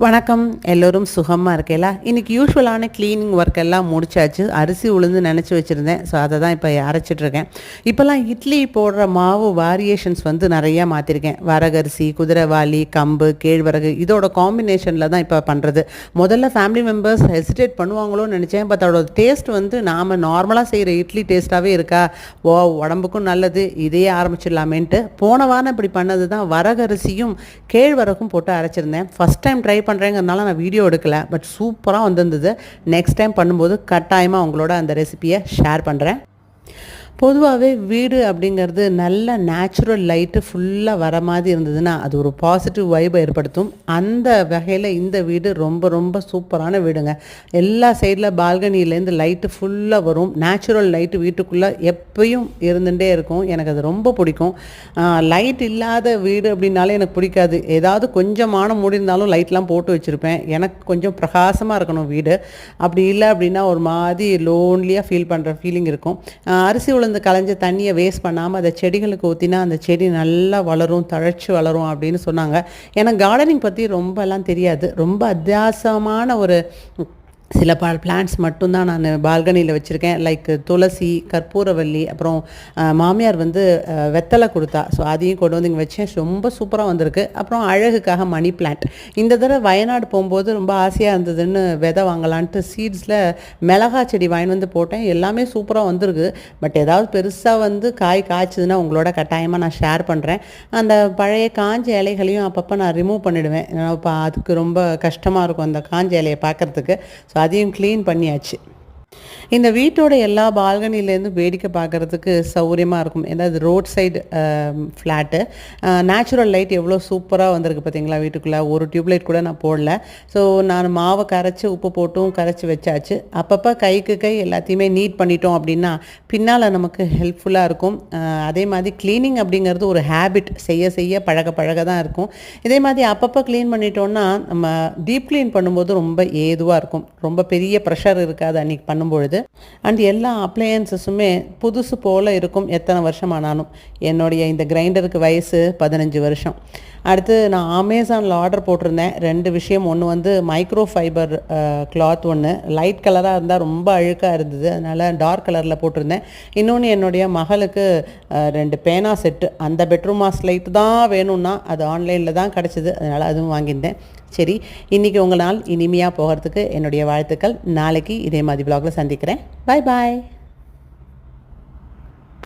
வணக்கம். எல்லோரும் சுகமாக இருக்கேலா இன்றைக்கி யூஸ்வலான க்ளீனிங் ஒர்க் எல்லாம் முடிச்சாச்சு. அரிசி உளுந்து நினச்சி வச்சுருந்தேன். ஸோ அதை தான் இப்போ அரைச்சிட்ருக்கேன் இப்போல்லாம் இட்லி போடுற மாவு வேரியேஷன்ஸ் வந்து நிறையா மாற்றிருக்கேன் வரகரிசி குதிரைவாளி கம்பு கேழ்வரகு இதோட காம்பினேஷனில் தான் இப்போ பண்ணுறது முதல்ல ஃபேமிலி மெம்பர்ஸ் ஹெசிடேட் பண்ணுவாங்களோன்னு நினச்சேன். பட் அதோட டேஸ்ட் வந்து நாம் நார்மலாக செய்கிற இட்லி டேஸ்ட்டாகவே இருக்கா? ஓ உடம்புக்கும் நல்லது. இதையே ஆரம்பிச்சிடலாமேன்ட்டு போன வாரம் இப்படி பண்ணது தான். வரகரிசியும் கேழ்வரகும் போட்டு அரைச்சிருந்தேன். ஃபஸ்ட் டைம் ட்ரை பண்ணுறேங்கிறதுனால நான் வீடியோ எடுக்கலை. பட் சூப்பராக வந்திருந்தது. நெக்ஸ்ட் டைம் பண்ணும்போது கட்டாயமாக உங்களோட அந்த ரெசிபியை ஷேர் பண்ணுறேன் பொதுவாகவே வீடு அப்படிங்கிறது நல்ல நேச்சுரல் லைட்டு ஃபுல்லாக வர மாதிரி இருந்ததுன்னா அது ஒரு பாசிட்டிவ் வைபை ஏற்படுத்தும். அந்த வகையில் இந்த வீடு ரொம்ப ரொம்ப சூப்பரான வீடுங்க. எல்லா சைடில் பால்கனியிலேருந்து லைட்டு ஃபுல்லாக வரும். நேச்சுரல் லைட்டு வீட்டுக்குள்ளே எப்பயும் இருந்துகிட்டே இருக்கும். எனக்கு அது ரொம்ப பிடிக்கும். லைட் இல்லாத வீடு அப்படின்னாலே எனக்கு பிடிக்காது. ஏதாவது கொஞ்சமான முடிந்தாலும் மூடி இருந்தாலும் லைட்லாம் போட்டு வச்சுருப்பேன். எனக்கு கொஞ்சம் பிரகாசமாக இருக்கணும் வீடு. அப்படி இல்லை அப்படின்னா ஒரு மாதிரி லோன்லியாக ஃபீல் பண்ணுற ஃபீலிங் இருக்கும். அரிசி உளுந்து களைஞ்ச தண்ணியை வேஸ்ட் பண்ணாமல் அதை செடிகளுக்கு ஊற்றினா அந்த செடி நல்லா வளரும் தழைச்சி வளரும் அப்படின்னு சொன்னாங்க. ஏன்னா கார்டனிங் பற்றி ரொம்பலாம் தெரியாது. ரொம்ப அத்தியாசமான ஒரு சில ப பிளான்ட்ஸ் மட்டும்தான் நான் பால்கனியில் வச்சுருக்கேன். லைக் துளசி கற்பூரவல்லி அப்புறம் மாமியார் வந்து வெத்தலை கொடுத்தா. ஸோ அதையும் கொண்டு வந்து இங்கே வச்சேன். ரொம்ப சூப்பராக வந்திருக்கு. அப்புறம் அழகுக்காக மணி பிளான்ட் இந்த தடவை வயநாடு போகும்போது ரொம்ப ஆசையாக இருந்ததுன்னு விதை வாங்கலான்ட்டு சீட்ஸில் மிளகா செடி வாங்கி வந்து போட்டேன். எல்லாமே சூப்பராக வந்திருக்கு. பட் ஏதாவது பெருசாக வந்து காய் காய்ச்சதுன்னா உங்களோட கட்டாயமாக நான் ஷேர் பண்ணுறேன் அந்த பழைய காஞ்ச இலைகளையும் அப்பப்போ நான் ரிமூவ் பண்ணிவிடுவேன் இப்போ அதுக்கு ரொம்ப கஷ்டமாக இருக்கும் அந்த காஞ்ச இலையை பார்க்குறதுக்கு. ஸோ அதையும் க்ளீன் பண்ணியாச்சு. இந்த வீட்டோட எல்லா பால்கனிலேருந்து வேடிக்கை பார்க்குறதுக்கு சௌகரியமாக இருக்கும். ஏன்னா இது road side flat natural light எவ்வளோ சூப்பராக வந்திருக்கு பார்த்தீங்களா வீட்டுக்குள்ளே? ஒரு டியூப்லைட் கூட நான் போடல. ஸோ நான் மாவை கரைச்சி உப்பு போட்டும் கரைச்சி வச்சாச்சு. அப்பப்போ கைக்கு கை எல்லாத்தையுமே நீட் பண்ணிட்டோம் அப்படின்னா பின்னால் நமக்கு ஹெல்ப்ஃபுல்லாக இருக்கும். Uh, அதே மாதிரி க்ளீனிங் அப்படிங்கிறது ஒரு ஹேபிட் செய்ய செய்ய பழக பழக தான் இருக்கும். இதே மாதிரி அப்பப்போ க்ளீன் பண்ணிட்டோம்னா நம்ம டீப் க்ளீன் பண்ணும்போது ரொம்ப ஏதுவாக இருக்கும். ரொம்ப பெரிய ப்ரெஷர் இருக்காது அன்றைக்கி பண்ணும்பொழுது. அண்ட் எல்லா அப்ளையன்சஸுமே புதுசு போல் இருக்கும் எத்தனை வருஷம் ஆனாலும் என்னுடைய இந்த கிரைண்டருக்கு வயசு பதினஞ்சு வருஷம். அடுத்து நான் அமேசானில் ஆர்டர் போட்டிருந்தேன். ரெண்டு விஷயம். ஒன்று வந்து மைக்ரோ ஃபைபர் கிளாத் ஒன்று லைட் கலராக இருந்தால் ரொம்ப அழுக்காக இருந்தது. அதனால் டார்க் கலரில் போட்டிருந்தேன். இன்னொன்று என்னுடைய மகளுக்கு ரெண்டு பேனா செட்டு அந்த பெட்ரூம் மாஸ் லைட் தான் வேணும்னா அது ஆன்லைனில் தான் கிடச்சிது. அதனால் அதுவும் வாங்கியிருந்தேன். சரி இன்றைக்கி உங்கள் நாள் இனிமையாக போகிறதுக்கு என்னுடைய வாழ்த்துக்கள். நாளைக்கு இதே மாதிரி பிளாகில் சந்திக்கிறேன். பாய் பாய்